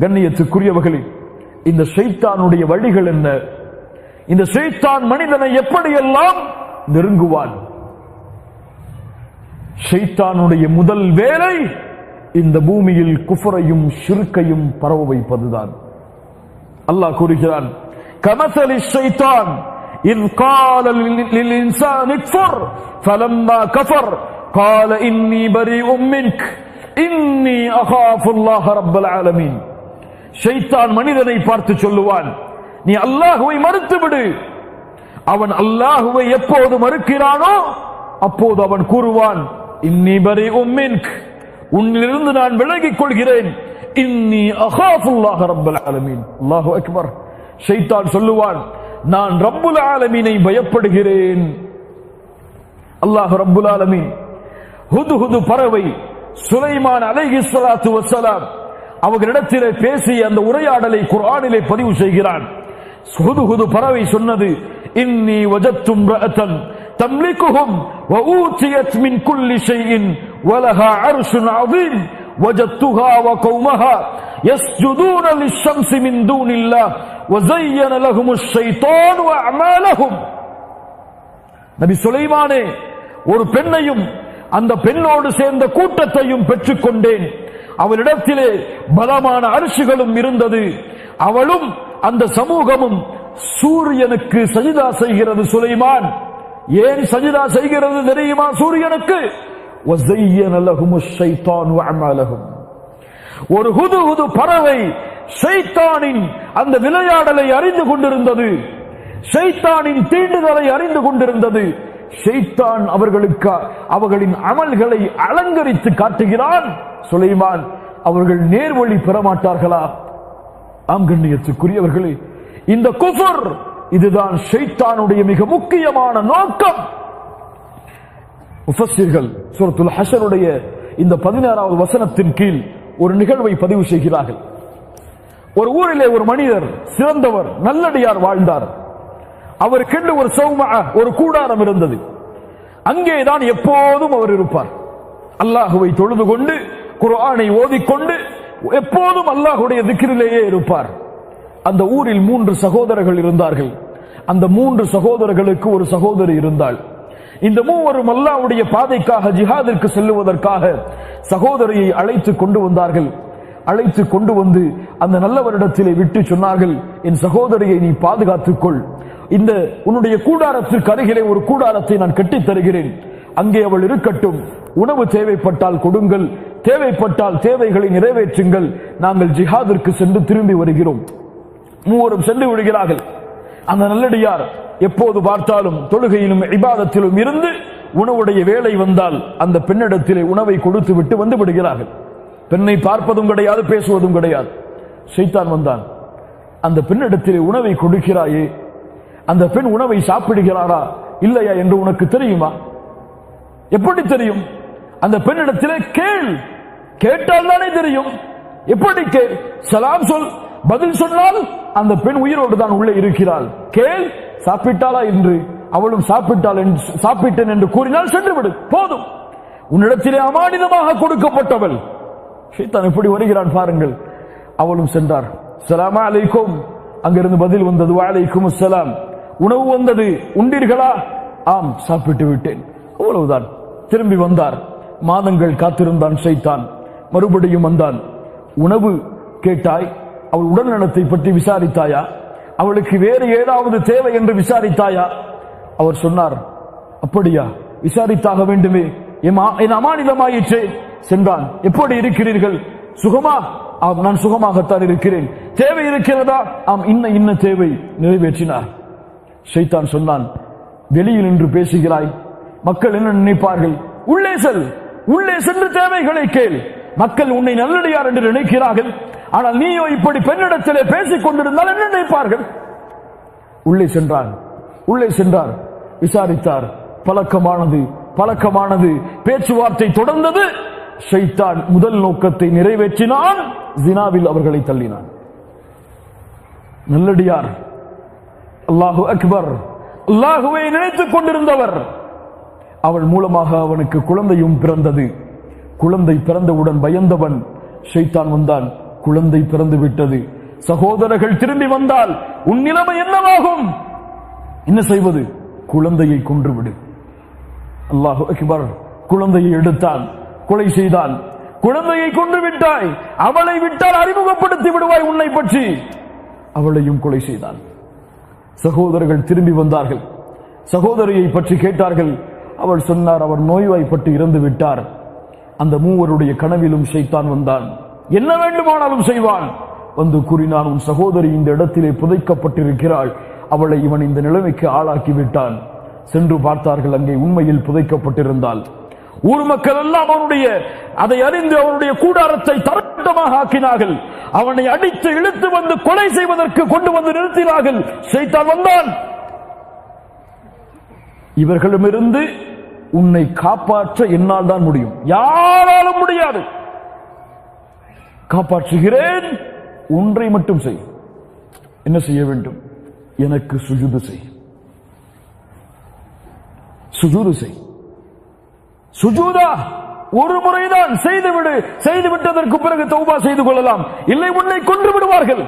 கண்ணியத்துக்குரியவர்களே இந்த ஷைத்தானுடைய வழிகள் என்ன இந்த ஷைத்தான் மனிதனை எப்படியெல்லாம் நெருங்குவான் ஷைத்தானுடைய முதல் வேலை இந்த பூமியில் குஃபரையும் ஷிர்கையும் பரவ வைப்பதுதான் அல்லாஹ் கூறுகிறான் கமசலி ஷைத்தான் إذ قال لل- للإنسان اكفر فلما كفر قال إني بريء منك إني أخاف الله رب العالمين ஷைத்தான் மனிதனை பார்த்து சொல்லுவான் நீ அல்லாஹுவை மறுத்து விடு அவன் அல்லாஹுவை எப்போது மறுக்கிறானோ அப்போது அவன் கூறுவான் இன்னி உம்மின் உன்னிலிருந்து நான் விலகிக் கொள்கிறேன். இன்னி அகாஃபுல்லாஹ ரப்பல் ஆலமீன். அல்லாஹு அக்பர். ஷைத்தான் சொல்லுவான் நான் ரப்புல் ஆலமீனை பயப்படுகிறேன். அல்லாஹ் ரப்புல் ஆலமீன். ஹுது ஹுது பறவை சுலைமான் அலைஹி ஸலாத்து அவர்களிடத்திலே பேசிய அந்த உரையாடலை குர்ஆனிலே பதிவு செய்கிறான் ஹுது ஹுது பறவை சொன்னது இன்னி வஜத்தும் ரஅத்தன் தம்லிக்குஹும் وأوتيت من كل شيء ولها عرش عظيم وجدتها وقومها يسجدون للشمس من دون الله وزين لهم الشيطان أعمالهم நபி சுலைமானே ஒரு பெண்ணையும் அந்த பெண்ணோடு சேர்ந்த கூட்டத்தையும் பெற்றுக்கொண்டேன் அவளிடத்திலே பலமான அரிசிகளும் இருந்தது. அவளும் அந்த சமூகமும் சூரியனுக்கு சஜிதா செய்கிறது சுலைமான். ஏன் சஜிதா செய்கிறது தெரியுமா சூரியனுக்கு? ஒரு ஹுது ஹுது பறவை சைத்தானின் அந்த விளையாடலை அறிந்து கொண்டிருந்தது. சைத்தானின் தீண்டுதலை அறிந்து கொண்டிருந்தது. ஷெய்தான் அவர்களுக்கு அவர்களின் அமல்களை அலங்கரித்து காட்டுகிறான். சுலைமான் அவர்கள் நேர்வழி பெற மாட்டார்களா ஆம் கண்ணியத்துக்குரியவர்களே இந்த குஃபர் இதுதான் ஷைத்தானுடைய மிக முக்கியமான நோக்கம். முஃபஸிர்கள் சூரத்துல் ஹஷருடைய இந்த பதினாறாவது வசனத்தின் கீழ் ஒரு நிகழ்வை பதிவு செய்கிறார்கள். ஒரு ஊரிலே ஒரு மனிதர் சிறந்தவர் நல்லடியார் வாழ்ந்தார். அவருக்கென்று ஒரு சௌமா ஒரு கூடாரம் இருந்தது. அங்கேதான் எப்போதும் அவர் இருப்பார். அல்லாஹுவை தொழுது கொண்டு குர்ஆனை ஓதிக்கொண்டு எப்போதும் அல்லாஹுடைய திக்கிரிலேயே இருப்பார். அந்த ஊரில் மூன்று சகோதரர்கள் இருந்தார்கள். அந்த மூன்று சகோதரர்களுக்கு ஒரு சகோதரி இருந்தாள். இந்த மூவரும் அல்லாஹ்வுடைய பாதைக்காக ஜிஹாதிற்கு செல்லுவதற்காக சகோதரியை அழைத்து கொண்டு வந்தார்கள். அழைத்து கொண்டு வந்து அந்த நல்லவரிடத்திலே விட்டு சொன்னார்கள் என் சகோதரியை நீ பாதுகாத்துக்கொள். இந்த உன்னுடைய கூடாரத்திற்கு அருகிலே ஒரு கூடாரத்தை நான் கட்டித் தருகிறேன். அங்கே அவள் இருக்கட்டும். உணவு தேவைப்பட்டால் கொடுங்கள். தேவைப்பட்டால் தேவைகளை நிறைவேற்றுங்கள். நாங்கள் ஜிஹாதிற்கு சென்று திரும்பி வருகிறோம். மூவரும் சென்று விடுகிறார்கள். அந்த நல்லடியார் எப்போது பார்த்தாலும் தொழுகையிலும் இபாதத்திலும் இருந்து உணவுடைய வேலை வந்தால் அந்த பெண்ணிடத்திலே உணவை கொடுத்து விட்டு வந்து விடுகிறார்கள். பெண்ணை பார்ப்பதும் கிடையாது பேசுவதும் கிடையாது. செய்தான் வந்தான். அந்த பெண்ணிடத்திலே உணவை கொடுக்கிறாயே? அந்த பெண் உணவை சாப்பிடுகிறாரா? இல்லையா என்று உனக்கு தெரியுமா? எப்படி தெரியும்? அந்த பெண்ணிடத்திலே கேள். கேட்டால் தானே தெரியும். எப்படி கேள்? சலாம் சொல் பதில் சொன்னால் அந்த பெண் உயிரோடு தான் உள்ளே இருக்கிறாள். கேள் சாப்பிட்டாளா என்று? அவளும் சாப்பிட்டாள் சாப்பிட்டேன் என்று கூறினால் சென்று விடு. போதும். உன்னிடத்திலே அமானிதமாக கொடுக்கப்பட்டவள். ஷைத்தான் எப்படி வருகிறான் பாருங்கள். அவளும் சென்றார். சலாமா அலைக்கும். அங்கிருந்து பதில் வந்தது வாழைக்கும் சலாம் உணவு வந்தது உண்டீர்களா? ஆம் சாப்பிட்டு விட்டேன். அவ்வளவுதான். திரும்பி வந்தார். மாதங்கள் காத்திருந்தான் ஷைத்தான். மறுபடியும் வந்தான். உணவு? கேட்டாய். அவள் உடல் நலத்தை பற்றி விசாரித்தாயா? அவளுக்கு வேறு ஏதாவது தேவை? என்று விசாரித்தாயா? அவர் சொன்னார் அப்படியா விசாரித்தாக வேண்டுமே. என் அமானிதமாயிற்று என் அமானிதமாயிற்றே. சென்றான். எப்படி இருக்கிறீர்கள்? சுகமா? ஆம் நான் சுகமாகத்தான் இருக்கிறேன். தேவை இருக்கிறதா? ஆம் இன்ன இன்ன தேவை. நிறைவேற்றினார். ஷைத்தான் சொன்னான். வெளியில் நின்று பேசுகிறாய். மக்கள் என்ன நினைப்பார்கள்? உள்ளே செல். உள்ளே சென்று தேவைகளை கேள். மக்கள் உன்னை நல்லடியார் என்று நினைக்கிறார்கள். ஆனால் நீயோ இப்படி பெண்ணிடத்திலே பேசிக் கொண்டிருந்தால் என்ன நினைப்பார்கள்? உள்ளே சென்றான். உள்ளே சென்றார். விசாரித்தார். பழக்கமானது. பழக்கமானது. பேச்சுவார்த்தை தொடர்ந்தது. ஷைத்தான் முதல் நோக்கத்தை நிறைவேற்றினான். ஜினாவில் அவர்களை தள்ளினான். நல்லடியார். அல்லாஹு அக்பர். அல்லாஹுவை நினைத்துக் கொண்டிருந்தவர். அவள் மூலமாக அவனுக்கு குழந்தையும் பிறந்தது. குழந்தை பிறந்தவுடன் பயந்தவன். ஷைத்தான் வந்தான். குழந்தை பிறந்து விட்டது. சகோதரர்கள் திரும்பி வந்தால் உன் நிலைமை என்னவாகும்? என்ன செய்வது? குழந்தையை கொன்றுவிடு அல்லாஹு அக்பர் குழந்தையை எடுத்தான் கொலை செய்தான். குழந்தையை கொண்டு விட்டாய் அவளை விட்டால் அறிமுகப்படுத்தி விடுவாய் உன்னை பற்றி. அவளையும் கொலை செய்தான். சகோதரர்கள் திரும்பி வந்தார்கள். சகோதரியை பற்றி கேட்டார்கள். அவள் சொன்னார் அவர் நோய்வாய்ப்பட்டு இறந்து விட்டார். அந்த மூவருடைய கனவிலும் ஷைத்தான் வந்தான். என்ன வேண்டுமானாலும் செய்வான். வந்து கூறினான் உன் சகோதரி இந்த இடத்திலே புதைக்கப்பட்டிருக்கிறாள். அவளை இவன் இந்த நிலைமைக்கு ஆளாக்கி விட்டான். சென்று பார்த்தார்கள். அங்கே உண்மையில் புதைக்கப்பட்டிருந்தால். ஊர் மக்கள் எல்லாம் அவனுடைய அதை அறிந்து அவனுடைய கூடாரத்தை தரட்டமாக ஆக்கினார்கள். அவனை அடித்து இழுத்து வந்து கொலை செய்வதற்கு கொண்டு வந்து நிறுத்தினார்கள். செய்தான் வந்தான். இவர்களிடமிருந்து உன்னை காப்பாற்ற என்னால் தான் முடியும். யாராலும் முடியாது. காப்பாற்றுகிறேன். ஒன்றை மட்டும் செய். என்ன செய்ய வேண்டும்? எனக்கு சுஜுது செய். சுஜூது செய். சுஜூதா ஒரு முறைதான் செய்துவிடு. செய்து விட்டதற்கு பிறகு தௌபா செய்து கொள்ளலாம். இல்லை உன்னை கொன்று விடுவார்கள்.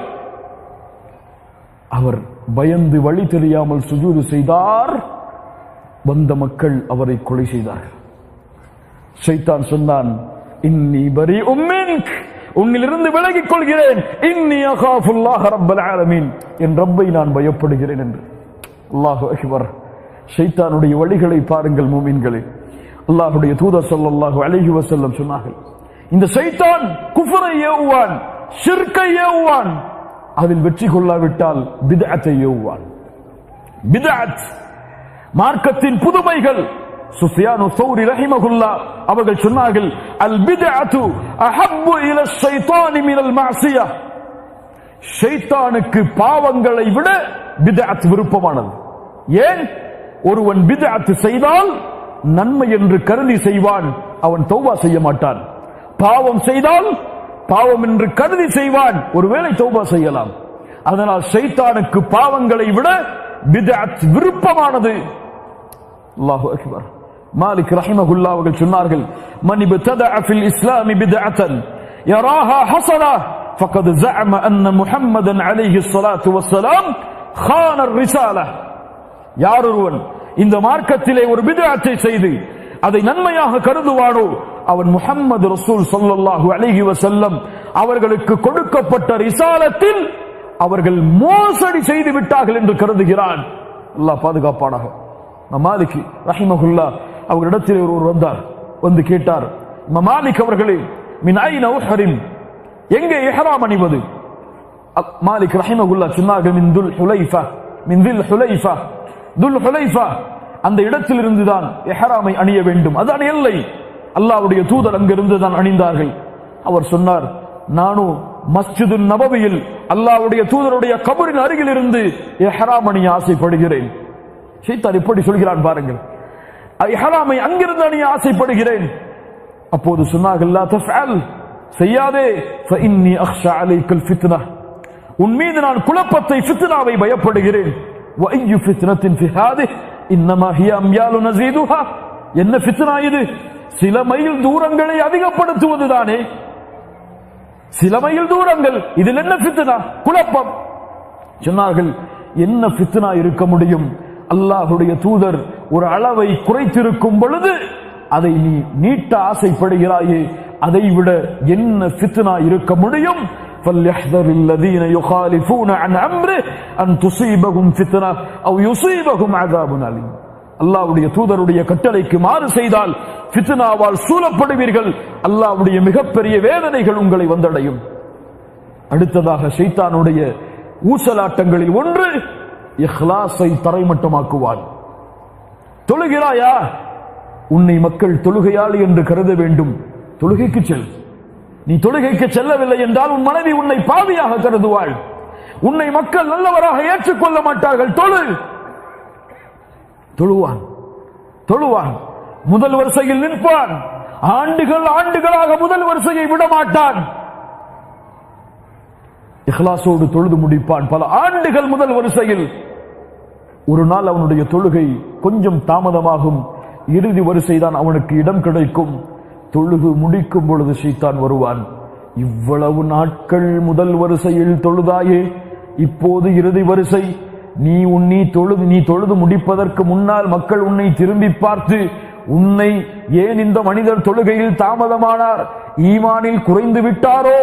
அவர் பயந்து வழி தெரியாமல் சுஜூது செய்தார். வந்த மக்கள் அவரை கொலை செய்தார்கள். சைத்தான் சொன்னான் இன்னி பரி உம்மின்க் உன்னிலிருந்து விலகிக் கொள்கிறேன். இன்னி அகாஃபுல்லாஹ் ரப்பல் ஆலமீன். என் ரப்பை நான் பயப்படுகிறேன் என்று. அல்லாஹ் அக்பர். ஷைத்தானுடைய வழிகளை பாருங்கள் மூமின்களே. அல்லாஹுடைய தூதர் சொல்லாஹு அழகி வசல்லம் சொன்னார்கள். இந்த சைத்தான் குஃபரை ஏவுவான் சிற்கை ஏவுவான். அதில் வெற்றி கொள்ளாவிட்டால் பிதாத்தை ஏவுவான். பிதாத் மார்க்கத்தின் புதுமைகள். சுஃபியானு சௌரி ரஹிமகுல்லா அவர்கள் சொன்னார்கள் அல் பிதாத்து அஹப்பு இல ஷைத்தானி மினல் மாசியா. ஷைத்தானுக்கு பாவங்களை விட பிதாத் விருப்பமானது. ஏன்? ஒருவன் பித்அத் செய்தால் நன்மை என்று கருதி செய்வான் அவன் தௌபா செய்ய மாட்டான் பாவம் செய்தால் பாவம் என்று கருதி செய்வான் ஒருவேளை தௌபா செய்யலாம் அதனால் ஷைத்தானுக்கு பாவங்களை விட பித்அத் விருப்பமானது அல்லாஹு அக்பர் மாலிக் ரஹிமகுல்லா அவர்கள் சொன்னார்கள் மன் இப்ததஅ ஃபில் இஸ்லாம் பித்அத்தன் யராஹா ஹஸனா فقد زعم أن محمدا عليه الصلاة والسلام خان الرسالة யார் ஒருவன் இந்த மார்க்கத்திலே ஒரு பிதஅத்தை செய்து அதை நன்மையாக கருதுவானோ அவன் முஹம்மது ரசூல் சொல்லல்லாஹு அழகி வசல்லம் அவர்களுக்கு கொடுக்கப்பட்ட ரிசாலத்தில் அவர்கள் மோசடி செய்து விட்டார்கள் என்று கருதுகிறான். அல்லாஹ் பாதுகாப்பானாக. மாலிக் ரஹிமகுல்லா அவரிடத்தில் ஒருவர் வந்தார். வந்து கேட்டார் மாலிக் அவர்களே மின் ஐன உஹரிம் எங்கே எஹராம் அணிவது? மாலிக் ரஹிமகுல்லா சொன்னார்கள் மின் துல் ஹுலைஃபா மின் தில் ஹுலைஃபா. துல் ஹுலைஃபா அந்த இடத்தில் இருந்துதான் எஹராமை அணிய வேண்டும். அதான் எல்லை. அல்லாவுடைய தூதர் அங்கிருந்து தான் அணிந்தார்கள். அவர் சொன்னார் நானும் மஸ்ஜிது நபவியில் அல்லாவுடைய தூதருடைய கபரின் அருகில் இருந்து எஹராம் அணிய ஆசைப்படுகிறேன். ஷைத்தான் இப்படி சொல்கிறான் பாருங்கள். எஹராமை அங்கிருந்து அணிய ஆசைப்படுகிறேன். அப்போது சொன்னார்கள் செய்யாதே. ஃபஇன்னி அக்ஷா அலைக்கல் ஃபித்னா. உன் மீது நான் குழப்பத்தை ஃபித்னாவை பயப்படுகிறேன். வஅய்யு ஃபித்னத்தின் ஃபி ஹாதிஹ் இன்னமா ஹிய அம்யாலு நசீதுஹா என்ன ஃபித்னா இது? சில மைல் தூரங்களை அதிகப்படுத்துவதுதானே சில மைல் தூரங்கள் இதில் என்ன ஃபித்னா குழப்பம். சொன்னார்கள் என்ன ஃபித்னா இருக்க முடியும்? அல்லாஹுடைய தூதர் ஒரு அளவை குறைத்திருக்கும் பொழுது அதை நீ நீட்ட ஆசைப்படுகிறாயே அதை விட என்ன ஃபித்னா இருக்க முடியும்? فليحذر الذين يخالفون عن امره ان تصيبهم فتنه او يصيبهم عذاب اليم அல்லாஹ்வுடைய தூதருடைய கட்டளைக்கு மாறு செய்தால் ஃபித்னாவால் சூழப்படுவீர்கள் அல்லாஹ்வுடைய மிகப்பெரிய வேதனைகள் உங்களை வந்தடையும் அடுத்ததாக ஷைத்தானுடைய ஊசலாட்டங்களில் ஒன்று இஹ்லாஸை தரைமட்டமாக்குவான் தொழுகிறாயா உன்னை மக்கள் தொழுகையாளி என்று கருத வேண்டும் தொழுகைக்கு செல் நீ தொழுகைக்கு செல்லவில்லை என்றால் உன் மனைவி உன்னை பாவியாக கருதுவாள். உன்னை மக்கள் நல்லவராக ஏற்றுக்கொள்ள மாட்டார்கள். தொழு. தொழுவான். தொழுவான். முதல் வரிசையில் நிற்பான். ஆண்டுகள் ஆண்டுகளாக முதல் வரிசையை விட மாட்டான் இஹ்லாசோடு தொழுது முடிப்பான். பல ஆண்டுகள் முதல் வரிசையில். ஒரு நாள் அவனுடைய தொழுகை கொஞ்சம் தாமதமாகும். இறுதி வரிசைதான் அவனுக்கு இடம் கிடைக்கும். தொழுகு முடிக்கும் பொழுது ஷைத்தான் வருவான். இவ்வளவு நாட்கள் முதல் வரிசையில் தொழுதாயே இப்போது இறுதி வரிசை. நீ உன்னி தொழுது நீ தொழுது முடிப்பதற்கு முன்னால் மக்கள் உன்னை திரும்பி பார்த்து உன்னை ஏன் இந்த மனிதர் தொழுகையில் தாமதமானார்? ஈமானில் குறைந்து விட்டாரோ?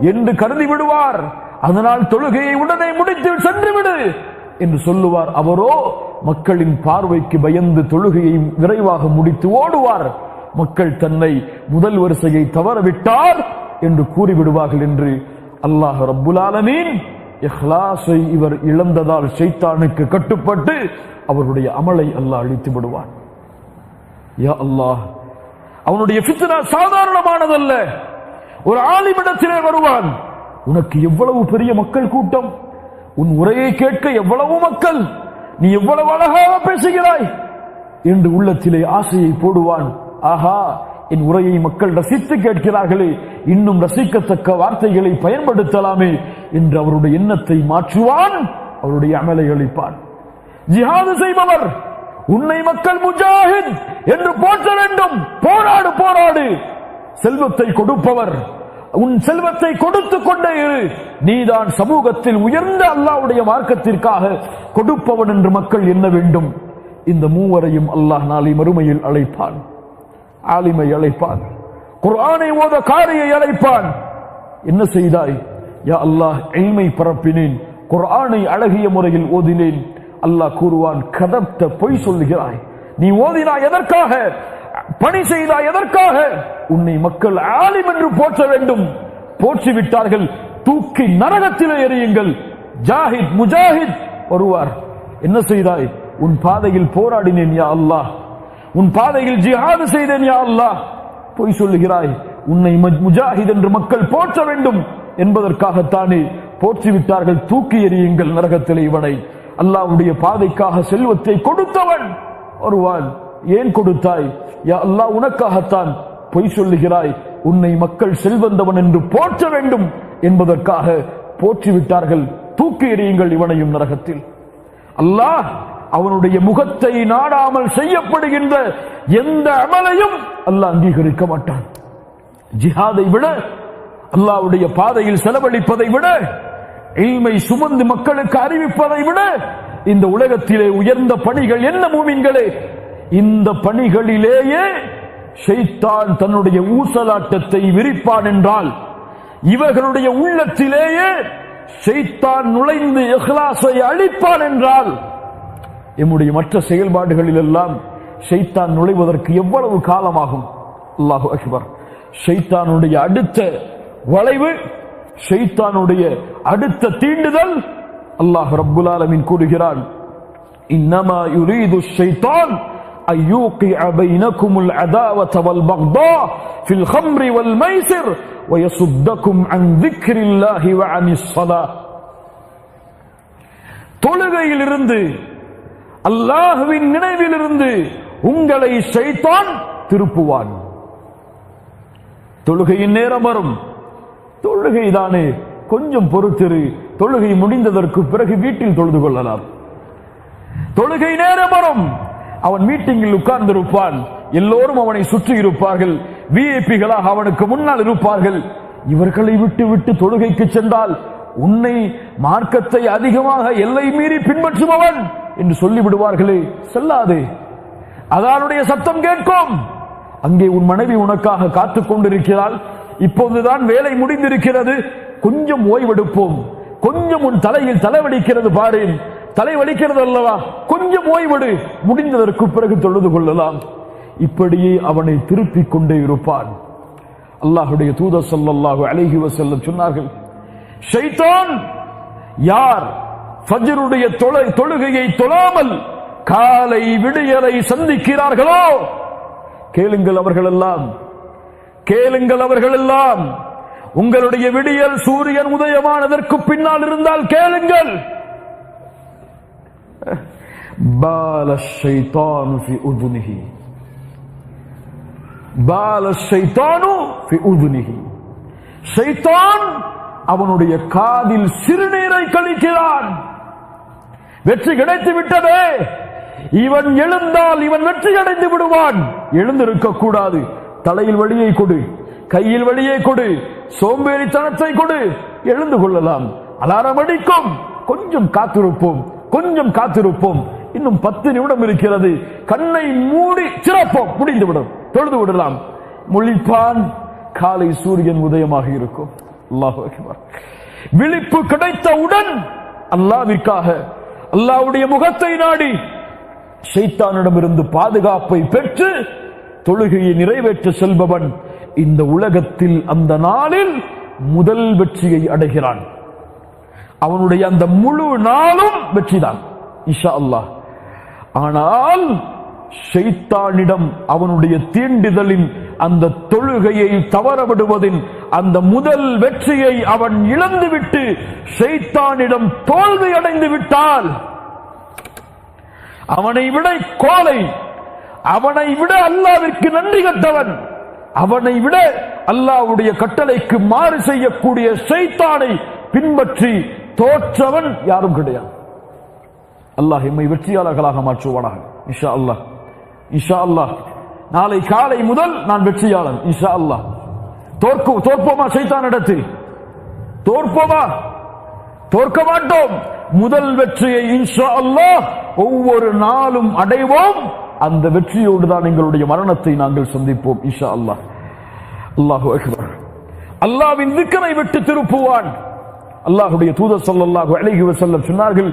என்று கருதி விடுவார். அதனால் தொழுகையை உடனே முடித்து சென்று விடு என்று சொல்லுவார். அவரோ மக்களின் பார்வைக்கு பயந்து தொழுகையை விரைவாக முடித்து ஓடுவார். மக்கள் தன்னை முதல் வரிசையை தவறவிட்டார் என்று கூறிவிடுவார்கள் என்று அல்லாஹ் ரப்புல் இஹ்லாஸை இவர் இழந்ததால் ஷைத்தானுக்கு கட்டுப்பட்டு அவருடைய அமலை அல்லாஹ் அழித்து விடுவான். யா அல்லாஹ் அவனுடைய ஃபித்னா சாதாரணமானதல்ல. ஒரு ஆலிமிடத்திலே வருவான். உனக்கு எவ்வளவு பெரிய மக்கள் கூட்டம்? உன் உரையை கேட்க எவ்வளவு மக்கள்? நீ எவ்வளவு அழகாக பேசுகிறாய்? என்று உள்ளத்திலே ஆசையை போடுவான். ஆஹா என் உரையை மக்கள் ரசித்து கேட்கிறார்களே. இன்னும் ரசிக்கத்தக்க வார்த்தைகளை பயன்படுத்தலாமே என்று அவருடைய எண்ணத்தை மாற்றுவான் அவருடைய அமலை அளிப்பான். ஜிஹாது செய்பவர் உன்னை மக்கள் முஜாஹித் என்று போற்ற வேண்டும். போராடு போராடு. செல்வத்தை கொடுப்பவர் உன் செல்வத்தை கொடுத்து கொண்டே இரு. நீதான் சமூகத்தில் உயர்ந்த அல்லாஹ்வுடைய மார்க்கத்திற்காக கொடுப்பவன் என்று மக்கள் எண்ண வேண்டும். இந்த மூவரையும் அல்லாஹ் நாளை மறுமையில் அழைப்பான். ஆலிமை அழைப்பான் குர்ஆனை ஓத காரியை அழைப்பான் என்ன செய்தாய்? யா அல்லாஹ் எல்மை பரப்பினேன். குர்ஆனை அழகிய முறையில் ஓதினேன். அல்லாஹ் கூறுவான் கதப்த பொய் சொல்லுகிறாய். நீ ஓதினாய் எதற்காக? பணி செய்தாய் எதற்காக? உன்னை மக்கள் ஆலிம் என்று போற்ற வேண்டும். போற்றி விட்டார்கள் தூக்கி நரகத்திலே எறியுங்கள். ஜாஹித் முஜாஹித் வருவார். என்ன செய்தாய்? உன் பாதையில் போராடினேன் யா அல்லாஹ். உன் பாதையில் ஜிஹாது செய்தேன் யா அல்லாஹ். பொய் சொல்லுகிறாய். உன்னை முஜாஹித் என்று மக்கள் போற்ற வேண்டும் என்பதற்காகத்தானே போற்றிவிட்டார்கள் தூக்கி எறியுங்கள் நரகத்திலே இவனை. அல்லாஹ்வுடைய பாதைக்காக செல்வத்தை கொடுத்தவன் வருவான் ஏன் கொடுத்தாய்? யா அல்லாஹ் உனக்காகத்தான் பொய் சொல்லுகிறாய். உன்னை மக்கள் செல்வந்தவன் என்று போற்ற வேண்டும் என்பதற்காக போற்றி விட்டார்கள் தூக்கி எறியுங்கள் இவனையும் நரகத்தில். அல்லாஹ் அவனுடைய முகத்தை நாடாமல் செய்யப்படுகின்ற எந்த அமலையும் அல்லாஹ் அங்கீகரிக்க மாட்டான். ஜிஹாதை விட அல்லாவுடைய பாதையில் செலவழிப்பதை விட இல்மை சுமந்து மக்களுக்கு அறிவிப்பதை விட இந்த உலகத்திலே உயர்ந்த பணிகள் என்ன மூமின்களே? இந்த பணிகளிலேயே ஷெய்தான் தன்னுடைய ஊசலாட்டத்தை விரிப்பான் என்றால் இவர்களுடைய உள்ளத்திலேயே ஷெய்தான் நுழைந்து இஹ்லாஸை அழிப்பான் என்றால் எம்முடைய மற்ற செயல்பாடுகளில் எல்லாம் ஷைத்தான் நுழைவதற்கு எவ்வளவு காலமாகும் அல்லாஹு அக்பர் ஷைத்தானுடைய அடுத்த வளைவு ஷைத்தானுடைய அடுத்த தீண்டுதல் அல்லாஹ் ரப்புல் ஆலமீன் கூறுகிறான் இன்னமா யுரீது ஷைத்தான் أن يوقع بينكم العداوة والبغضاء في الخمر والميسر ويصدكم عن ذكر الله وعن الصلاة தொழுகையிலிருந்து அல்லாஹுவின் நினைவிலிருந்து உங்களை செய்தான் திருப்புவான். தொழுகையின் நேரம் வரும். தொழுகை தானே. கொஞ்சம் பொறுத்திரு. தொழுகை முடிந்ததற்கு பிறகு வீட்டில் தொழுது கொள்ளலாம். தொழுகை நேரம் வரும். அவன் மீட்டிங்கில் உட்கார்ந்திருப்பான். எல்லோரும் அவனை சுற்றி இருப்பார்கள். விஐபிகளாக அவனுக்கு முன்னால் இருப்பார்கள். இவர்களை விட்டு விட்டு தொழுகைக்கு சென்றால் உன்னை மார்க்கத்தை அதிகமாக எல்லை மீறி பின்பற்றுபவன் என்று சொல்லிவிடுவார்களே செல்லாதே. அதனுடைய சத்தம் கேட்கும். அங்கே உன் மனைவி உனக்காக காத்துக் கொண்டிருக்கிறாள். இப்போதுதான் வேலை முடிந்திருக்கிறது. கொஞ்சம் ஓய்வெடுப்போம். கொஞ்சம் உன் தலையில் தலைவலிக்கிறது பாரேன். தலை வலிக்கிறது அல்லவா கொஞ்சம் ஓய்வெடு. முடிந்ததற்கு பிறகு தொழுது கொள்ளலாம். இப்படியே அவனை திருப்பிக் கொண்டே இருப்பான். அல்லாஹுடைய தூதர் ஸல்லல்லாஹு அழகி வஸல்லம் சொன்னார்கள் ஷைத்தான் யார் ஃபஜ்ருடைய தொழுகையை தொழாமல் காலை விடியலை சந்திக்கிறார்களோ? கேளுங்கள் அவர்கள் எல்லாம் கேளுங்கள் அவர்கள் எல்லாம் உங்களுடைய விடியல் சூரியன் உதயமானதற்கு பின்னால் இருந்தால் கேளுங்கள். பால ஷைத்தானு ஃபி உதுனிஹி. பால ஷைத்தானு ஃபி உதுனிஹி. ஷைத்தான் அவனுடைய காதில் சிறுநீரை கழிக்கிறான். வெற்றி கிடைத்து விட்டதே. இவன் எழுந்தால் இவன் வெற்றி அடைந்து விடுவான். எழுந்திருக்க கூடாது. தலையில் வழியை கொடு. கையில் வழியை கொடு. சோம்பேறித்தனத்தை கொடு. எழுந்து கொள்ளலாம். அலாரம் அடிக்கும். கொஞ்சம் காத்திருப்போம். கொஞ்சம் காத்திருப்போம். இன்னும் பத்து நிமிடம் இருக்கிறது. கண்ணை மூடி சிறப்போம் முடிந்துவிடும். தொழுது விடலாம். முழிப்பான் காலை சூரியன் உதயமாக இருக்கும். அல்லாஹ் விழிப்பு கிடைத்தவுடன் அல்லாவிற்காக அல்லாவுடைய முகத்தை நாடி ஷைத்தானிடமிருந்து பாதுகாப்பை பெற்று தொழுகையை நிறைவேற்ற செல்பவன் இந்த உலகத்தில் அந்த நாளில் முதல் வெற்றியை அடைகிறான். அவனுடைய அந்த முழு நாளும் வெற்றிதான் இஷா அல்லாஹ். ஆனால் ஷைத்தானிடம் அவனுடைய தீண்டுதலின் அந்த தொழுகையை தவறவிடுவதின் அந்த முதல் வெற்றியை அவன் இழந்துவிட்டு செய்தானிடம் தோல்வி அடைந்து விட்டால் அவனை விட கோலை அவனை விட அல்லாவிற்கு நன்றி கட்டவன் அவனை விட அல்லாவுடைய கட்டளைக்கு மாறு செய்யக்கூடிய ஷைத்தானை பின்பற்றி தோற்றவன் யாரும் கிடையாது. அல்லாஹ் எம்மை வெற்றியாளர்களாக மாற்றுவானாக. இஷா அல்லாஹ். இஷா அல்லாஹ். நாளை காலை முதல் நான் வெற்றியாளன். இஷா அல்லாஹ். தோற்கும் தோற்போமா சைத்தான் இடத்தில் தோற்போமா? தோற்க மாட்டோம். முதல் வெற்றியை இன்ஷா அல்லாஹ் ஒவ்வொரு நாளும் அடைவோம். அந்த வெற்றியோடு தான் எங்களுடைய மரணத்தை நாங்கள் சந்திப்போம் இன்ஷா அல்லாஹ். அல்லாஹு அக்பர். அல்லாஹ்வின் திக்கரை விட்டு திருப்புவான். அல்லாஹுடைய தூதர் சொல்லல்லாஹு அழகி வசல்லம் சொன்னார்கள்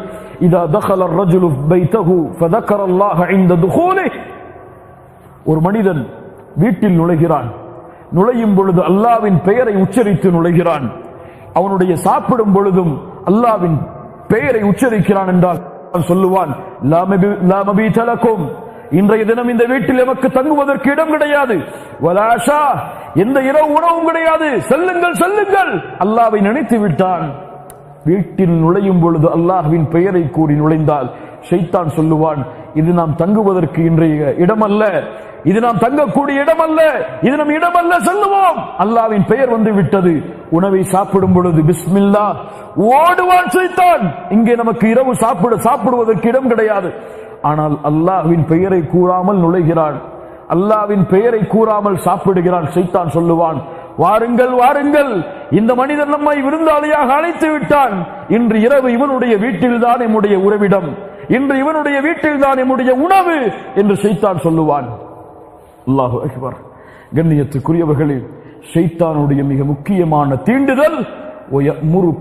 இதா தஹல ரஜுலு பைத்தஹு ஃபதக்கர அல்லாஹ் இந்த துஹூலி ஒரு மனிதன் வீட்டில் நுழைகிறான். நுழையும் பொழுது அல்லாவின் பெயரை உச்சரித்து நுழைகிறான். அவனுடைய சாப்பிடும் பொழுதும் அல்லாவின் பெயரை உச்சரிக்கிறான் என்றால் அவன் சொல்லுவான் இன்றைய தினம் இந்த வீட்டில் எமக்கு தங்குவதற்கு இடம் கிடையாது. எந்த இரவு உணவும் கிடையாது. செல்லுங்கள் செல்லுங்கள். அல்லாவை நினைத்து விட்டான். வீட்டில் நுழையும் பொழுது அல்லாஹ்வின் பெயரை கூறி நுழைந்தால் ஷைத்தான் சொல்லுவான் இது நாம் தங்குவதற்கு இன்றைய இடமல்ல. இது நாம் தங்கக்கூடிய இடமல்ல. இது நம் இடமல்ல சொல்லுவோம். அல்லாவின் பெயர் வந்து விட்டது. உணவை சாப்பிடும் பொழுது பிஸ்மில்லா. ஓடுவான் சைத்தான் இங்கே நமக்கு இரவு சாப்பிட சாப்பிடுவதற்கு இடம் கிடையாது. ஆனால் அல்லாஹ்வின் பெயரை கூறாமல் நுழைகிறான். அல்லாவின் பெயரை கூறாமல் சாப்பிடுகிறான் சைத்தான் சொல்லுவான். வாருங்கள் வாருங்கள். இந்த மனிதன் நம்மை விருந்தாளியாக அழைத்து விட்டான். இன்று இரவு இவனுடைய வீட்டில்தான் நம்முடைய உறவிடம். இன்று இவனுடைய வீட்டில்தான் நம்முடைய உணவு என்று செய்தான் சொல்லுவான். அல்லாஹு அக்பர். கண்ணியத்துக்குரியவர்களில் செய்தானுடைய மிக முக்கியமான தீண்டுதல் முறு